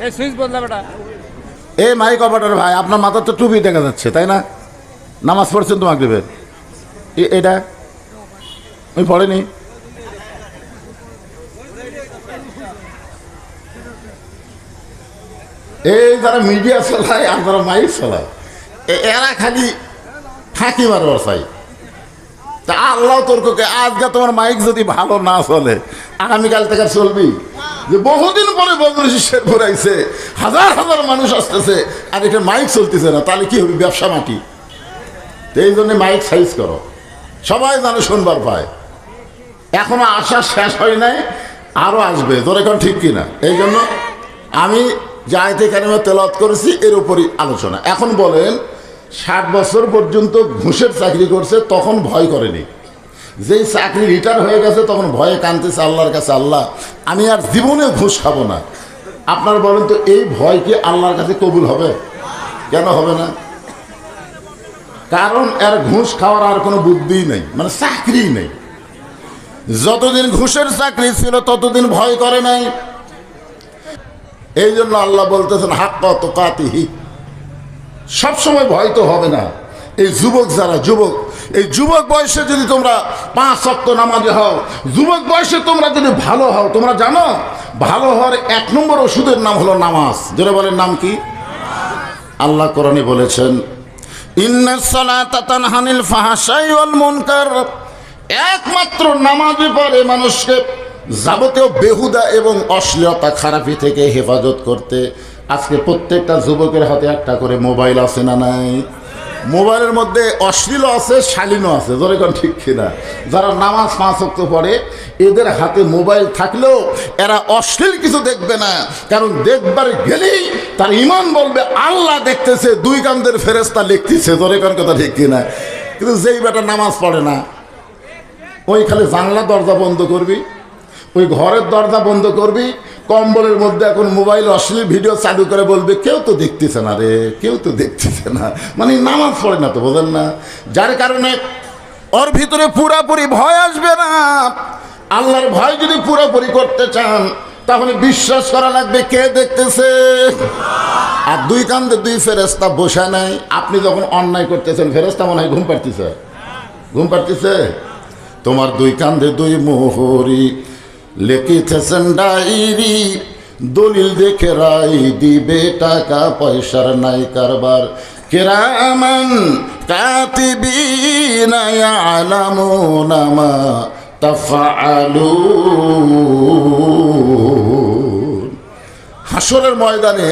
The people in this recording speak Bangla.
এই এই মাইক অপারেটর ভাই, আপনার মাথার তো টুপি দেখা যাচ্ছে, তাই না? নামাজ পড়ছেন তো মাগরিবের এ- এটা? আমি পড়েনি। এই যারা মিডিয়া চালায় আর যারা মাইক চালায়, এ- এরা খালি ফাঁকি মারবার চাই তা আল্লাহ তোরকে আজকে তোমার মাইক যদি ভালো না চলে, আগামীকাল থেকে চলবি। যে বহুদিন পরে বদরুশি শেরপুর আইছে হাজার হাজার মানুষ আসতেছে, আর এটা মাইক চলতেছে না, তাহলে কি হবে? ব্যবসা মাটি। এই জন্য মাইক সাইজ করো। সবাই জানে শুনবার পায়। এখনও আসা শেষ হয় নাই আরও আসবে। তোর এখন ঠিক কিনা? এই জন্য আমি জায়তে কারিমে তেলত করেছি, এর উপরই আলোচনা। এখন বলেন, ষাট বছর পর্যন্ত ঘুষের চাকরি করছে, তখন ভয় করেনি। যেই চাকরি রিটায়ার হয়ে গেছে, তখন ভয়ে কানতেছে আল্লাহর কাছে, আল্লাহ, আমি আর জীবনে ঘুষ খাব না। আপনার বলেন তো, এই ভয় কি আল্লাহর কাছে কবুল হবে? কেন হবে না? কারণ এর ঘুষ খাওয়ার আর কোনো বুদ্ধিই নেই মানে চাকরি নেই। যতদিন ঘুষের চাকরি ছিল, ততদিন ভয় করে নাই। এই জন্য আল্লাহ বলতেছেন, হাক্কা তো সবসময় ভয় তো হবে না। এই যুবক যারা, যুবক এই যুবক বয়সে যদি তোমরা পাঁচ সপ্ত নামাজে হও, যুবক বয়সে তোমরা যদি ভালো হও, তোমরা জানো? ভালো হওয়ার এক নম্বর ওষুধের নাম হলো নামাজ। যেটা বলেন, নাম কি? আল্লাহ কোরআনে বলেছেন একমাত্র নামাজে পারে মানুষকে যাবতীয় বেহুদা এবং অশ্লীলতা খারাপি থেকে হেফাজত করতে আজকে প্রত্যেকটা যুবকের হাতে একটা করে মোবাইল আছে না নাই? মোবাইলের মধ্যে অশ্লীল আছে, শালীনও আছে ধরে কোন ঠিক কিনা? যারা নামাজ পাঁচ অক্ত পড়ে, এদের হাতে মোবাইল থাকলেও এরা অশ্লীল কিছু দেখবে না। কারণ দেখবার গেলেই তার ইমান বলবে, আল্লাহ দেখতেছে, দুই কান্দের ফেরেস্তা লিখতেছে ধরে কোন কথা ঠিক কিনা? কিন্তু যেই বেটা নামাজ পড়ে না, ওই খালি জানলা দরজা বন্ধ করবি, ওই ঘরের দরজা বন্ধ করবি কম্বলের মধ্যে এখন মোবাইল অশ্লীল ভিডিও চালু করে বলবে, কেউ তো দেখতেছে না রে, কেউ তো দেখতেছে না। মানে নামাজ পড়ে না তো, বোঝেন না? যার কারণে ওর ভিতরে পুরাপুরি ভয় আসবে না। আল্লাহর ভয় যদি পুরোপুরি করতে চান, তাহলে বিশ্বাস করা লাগবে কে দেখতেছে। আর দুই কান্দে দুই ফেরেস্তা বসে নাই। আপনি যখন অন্যায় করতেছেন ফেরেস্তা মনে হয় ঘুম পাড়তেছে। ঘুম পাড়তেছে? তোমার দুই কান্দে দুই মোহরি লেখিতেছেন ডাইরি দলিল দেখে রাই দিবে টাকা, পয়সার নাই কারবার। কেরামান কাতিবিনা ইয়ালামুনা মা তাফআলুন হাসরের ময়দানে